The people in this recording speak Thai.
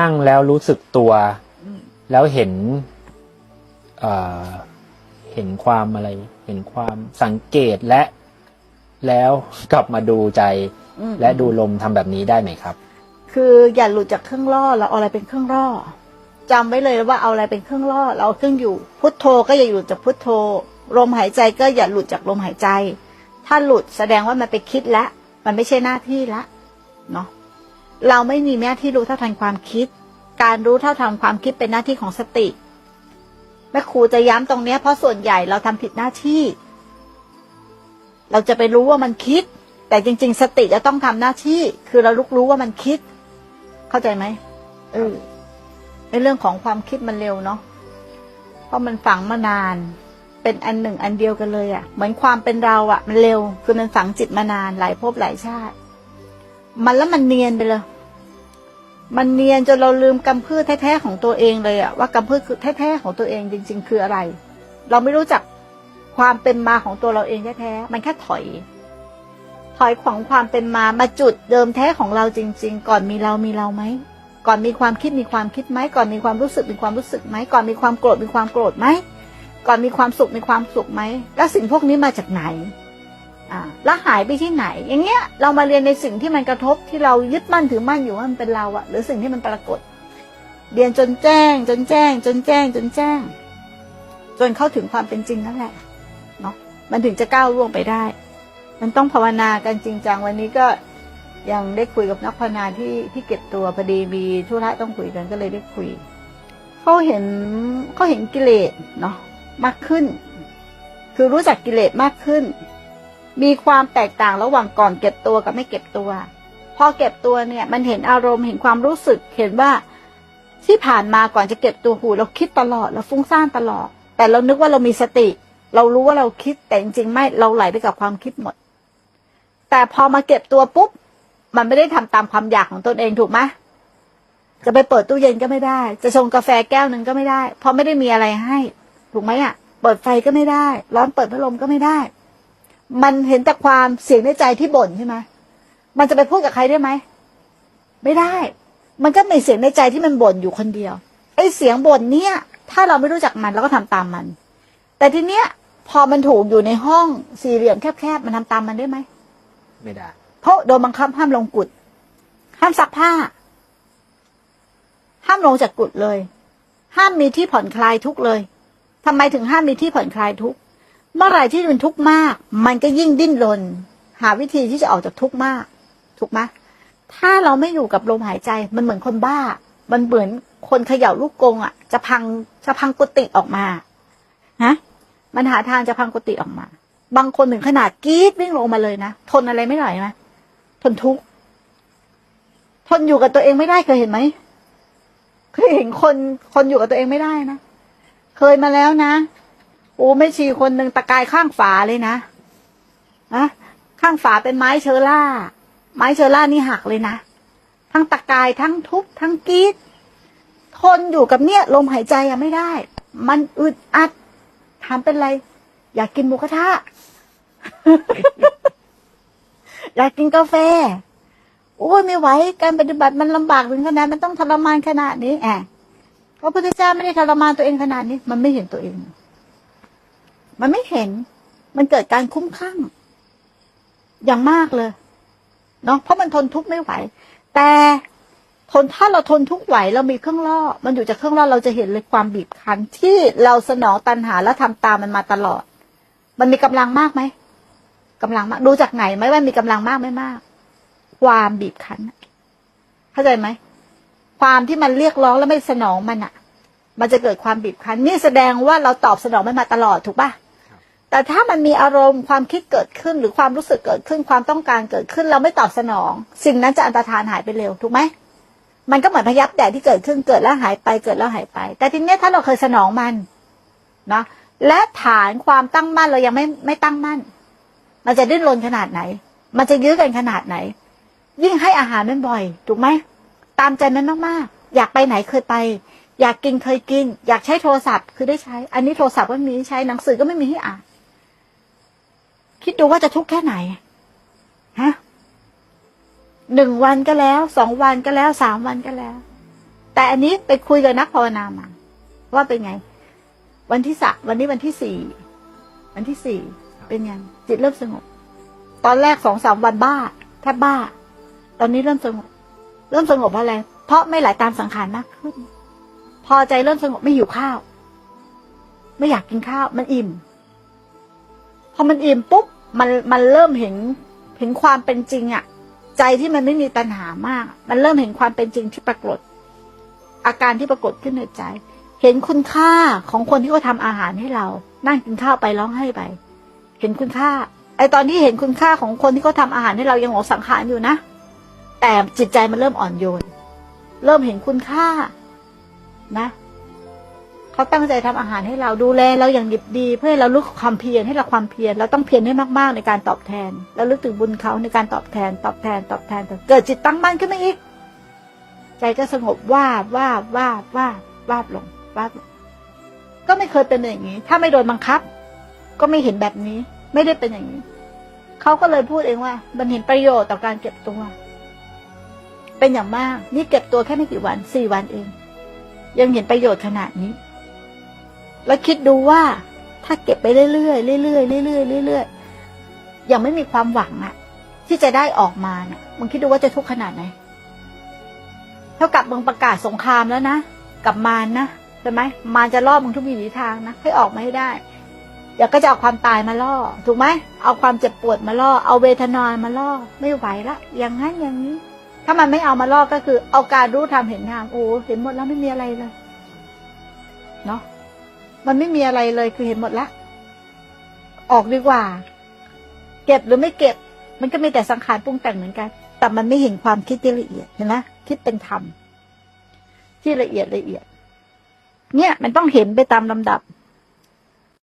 นั่งแล้วรู้สึกตัว แล้วเห็นเอ่อเห็นความอะไร เห็นความสังเกตและ แล้วกลับมาดูใจอืมและดูลมทำแบบนี้ได้ไหมครับ คืออย่าหลุดจากเครื่องล่อเราเอาอะไรเป็นเครื่องล่อจำไว้เลยว่าเอาอะไรเป็นเครื่องล่อเราเอาเครื่องอยู่พุทโธก็อย่าหลุดจากพุทโธลมหายใจก็อย่าหลุดจากลมหายใจ ถ้าหลุดแสดงว่ามันไปคิดแล้วมันไม่ใช่หน้าที่ละ เนาะ เราไม่มีหน้าที่รู้เท่าทันความคิด การรู้เท่าทันความคิดเป็นหน้าที่ของสติ แม่ครูจะย้ำตรงเนี้ยเพราะส่วนใหญ่เราทำผิดหน้าที่ เราจะไปรู้ว่ามันคิด แต่จริง ๆ สติจะต้องทำหน้าที่ คือเราลุกรู้ว่ามันคิด เข้าใจไหมเออในเรื่องของความคิดมันเร็วเนาะเพราะมันฝังมานาน เป็นอันหนึ่งอันเดียวกันเลยอะ่ะ เหมือนความเป็นเราอะ่ะ มันเร็ว คือมันฝังจิตมานานหลายภพหลายชาติ มันแล้วมันเนียนไปเลย มันเนียนจนเราลืมกำพืชแท้ๆของตัวเองเลยอะว่ากำพืชคือแท้ๆของตัวเองจริง ๆ คืออะไร เราไม่รู้จักความเป็นมาของตัวเราเองแท้ๆมันแค่ถอย ถอยของความเป็นมามาจุดเดิมแท้ของเราจริง ๆ ก่อนมีเรามีเราไหมก่อนมีความคิดมีความคิดไหมก่อนมีความรู้สึกมีความรู้สึกไหมก่อนมีความโกรธมีความโกรธไหมก่อนมีความสุขมีความสุขไหมแล้วสิ่งพวกนี้มาจากไหน แล้วหายไปที่ไหน อย่างเงี้ยเรามาเรียนในสิ่งที่มันกระทบที่เรายึดมั่นถือมั่นอยู่ว่ามันเป็นเราอะหรือสิ่งที่มันปรากฏ เรียนจนแจ้ง จนแจ้ง จนแจ้ง จนแจ้ง จนเข้าถึงความเป็นจริงนั่นแหละเนาะมันถึงจะก้าวล่วงไปได้ มันต้องภาวนากันจริงจังวันนี้ก็ยังได้คุยกับนักภาวนาที่ที่เก็บตัวพอดีมีธุระต้องคุยกันก็เลยได้คุยเขาเห็นเขาเห็นกิเลสเนาะมากขึ้น คือรู้จักกิเลสมากขึ้น มีความแตกต่างระหว่างก่อนเก็บตัวกับไม่เก็บตัว พอเก็บตัวเนี่ยมันเห็นอารมณ์เห็นความรู้สึกเห็นว่าที่ผ่านมาก่อนจะเก็บตัวหูเราคิดตลอดเราฟุ้งซ่านตลอด แต่เรานึกว่าเรามีสติ เรารู้ว่าเราคิดแต่จริงๆไม่เราไหลไปกับความคิดหมด แต่พอมาเก็บตัวปุ๊บมันไม่ได้ทำตามความอยากของตนเองถูกไหมจะไปเปิดตู้เย็นก็ไม่ได้ จะชงกาแฟแก้วหนึ่งก็ไม่ได้ เพราะไม่ได้มีอะไรให้ ถูกไหมอะ เปิดไฟก็ไม่ได้ ร้อนเปิดพัดลมก็ไม่ได้ มันเห็นแต่ความเสียงในใจที่บ่นใช่ไหมมันจะไปพูดกับใครได้ไหม ไม่ได้ มันก็มีเสียงในใจที่มันบ่นอยู่คนเดียว ไอ้เสียงบ่นเนี่ย ถ้าเราไม่รู้จักมันเราก็ทำตามมัน แต่ทีเนี้ย พอมันถูกอยู่ในห้องสี่เหลี่ยมแคบๆ มันทำตามมันได้ไหม ไม่ได้ เพราะโดนบังคับห้ามลงกุด ห้ามซักผ้า ห้ามลงจากกุดเลย ห้ามมีที่ผ่อนคลายทุกข์เลยทำไมถึงห้ามมีที่ผ่อนคลายทุกข์ เมื่อไหร่ที่มันทุกข์มาก มันก็ยิ่งดิ้นรนหาวิธีที่จะออกจากทุกข์มาก ถูกไหมถ้าเราไม่อยู่กับลมหายใจ มันเหมือนคนบ้า มันเหมือนคนเขย่าลูกกงอะ จะพังจะพังกุฏิออกมาฮะมันหาทางจะพังกุฏิออกมา บางคนถึงขนาดกรีดวิ่งลงมาเลยนะทนอะไรไม่ไหวไหมทนทุกข์ทนอยู่กับตัวเองไม่ได้เคยเห็นไหมเคยเห็นคนคนอยู่กับตัวเองไม่ได้นะเคยมาแล้วนะ โอ้ไม่ชีคนหนึ่งตะกายข้างฝาเลยนะอะข้างฝาเป็นไม้เชอร่า ไม้เชอร่านี่หักเลยนะ ทั้งตะกายทั้งทุบทั้งกรีดทนอยู่กับเนี่ยลมหายใจอะไม่ได้ มันอึดอัดถามเป็นไร อยากกินหมูกระทะอยากกินกาแฟ โอ้ยไม่ไหว การปฏิบัติมันลำบากถึงขนาดมันต้องทรมานขนาดนี้แอบพระพุทธเจ้าไม่ได้ทรมานตัวเองขนาดนี้ มันไม่เห็นตัวเอง มันไม่เห็น มันเกิดการคุ้มข้างอย่างมากเลยเนาะเพราะมันทนทุกข์ไม่ไหว แต่ทนถ้าเราทนทุกข์ไหวเรามีเครื่องล่อ มันอยู่จากเครื่องล่อเราจะเห็นเลยความบีบคั้นที่เราสนองตันหาและทำตามมันมาตลอด มันมีกำลังมากไหมกำลังมากดูจากไหนไหมว่ามีกำลังมากไม่มาก ความบีบคั้นเข้าใจไหมความที่มันเรียกร้องแล้วไม่สนองมันอะ มันจะเกิดความบีบคั้นนี่แสดงว่าเราตอบสนองมันมาตลอดถูกปะ แต่ถ้ามันมีอารมณ์ความคิดเกิดขึ้นหรือความรู้สึกเกิดขึ้นความต้องการเกิดขึ้นเราไม่ตอบสนอง สิ่งนั้นจะอันตรธานหายไปเร็วถูกไหมมันก็เหมือนพยับแดดที่เกิดขึ้นเกิดแล้วหายไปเกิดแล้วหายไป แต่ทีนี้ถ้าเราเคยสนองมันนะและฐานความตั้งมั่นเรายังไม่ไม่ตั้งมั่น มันจะดิ้นรนขนาดไหน มันจะยื้อกันขนาดไหน ยิ่งให้อาหารมันบ่อย ถูกไหมตามใจมันมากๆอยากไปไหนเคยไป อยากกินเคยกิน อยากใช้โทรศัพท์คือได้ใช้ อันนี้โทรศัพท์ก็มีให้ใช้หนังสือก็ไม่มีให้อ่าน ดดูว่าจะทุกข์แค่ไหนฮะหนึ่งวันก็แล้วสองวันก็แล้วสามวันก็แล้ว แต่อันนี้ไปคุยกับนักภาวนามาว่าเป็นไง วันที่สะวันนี้วันที่สี่วันที่สี่เป็นไงจิตเริ่มสงบ ตอนแรกสองสามวันบ้าแทบบ้า ตอนนี้เริ่มสงบ เริ่มสงบเพราะอะไรเพราะไม่ไหลตามสังขารมากขึ้น พอใจเริ่มสงบไม่หิวข้าว ไม่อยากกินข้าว มันอิ่ม พอมันอิ่มปุ๊บ มันมันเริ่มเห็นเห็นความเป็นจริงอะใจที่มันไม่มีตัณหามาก มันเริ่มเห็นความเป็นจริงที่ปรากฏ อาการที่ปรากฏขึ้นในใจ เห็นคุณค่าของคนที่เขาทำอาหารให้เรา นั่งกินข้าวไปร้องไห้ไป เห็นคุณค่า ไอตอนที่เห็นคุณค่าของคนที่เขาทำอาหารให้เรายังหลงสังขารอยู่นะ แต่จิตใจมันเริ่มอ่อนโยน เริ่มเห็นคุณค่านะ เขาตั้งใจทำอาหารให้เราดูแลเราอย่างดีดี เพื่อเรารู้ความเพียรให้เราความเพียรเราต้องเพียรให้มากๆในการตอบแทนแล้วลึกถึงบุญเขาในการตอบแทน ตอบแทนตอบแทนเกิดจิตตั้งมั่นขึ้นมาอีกใจก็สงบว่าบว่าบว่าบว่าบว่าบลงว่าบลงก็ไม่เคยเป็นอย่างนี้ ถ้าไม่โดนบังคับ ก็ไม่เห็นแบบนี้ ไม่ได้เป็นอย่างนี้เขาก็เลยพูดเองว่า มันเห็นประโยชน์ต่อการเก็บตัว เป็นอย่างมาก นี่เก็บตัวแค่ไม่กี่วันสี่วันเอง ยังเห็นประโยชน์ขนาดนี้ แล้วคิดดูว่าถ้าเก็บไปเรื่อยๆเรื่อยๆเรื่อยๆเรื่อยๆยังไม่มีความหวังอะที่จะได้ออกมาเนี่ยมึงคิดดูว่าจะทุกข์ขนาดไหนเท่ากับมึงประกาศสงครามแล้วนะกับมารนะใช่ไหมมารจะล่อมึงทุกวิถีทางนะให้ออกมาให้ได้เดี๋ยวก็จะเอาความตายมาล่อ ถูกไหมเอาความเจ็บปวดมาล่อ เอาเวทนามาล่อ ไม่ไหวละอย่างนั้นอย่างนี้ ถ้ามันไม่เอามาล่อก็คือ เอาการรู้ทำเห็นงามโอ้เห็นหมดแล้วไม่มีอะไรเลยเนาะ มันไม่มีอะไรเลยคือเห็นหมดละ ออกดีกว่า เก็บหรือไม่เก็บ มันก็มีแต่สังขารปรุงแต่งเหมือนกัน แต่มันไม่เห็นความคิดที่ละเอียดเห็นไหมคิดเป็นธรรมที่ละเอียดละเอียด เนี่ย มันต้องเห็นไปตามลำดับ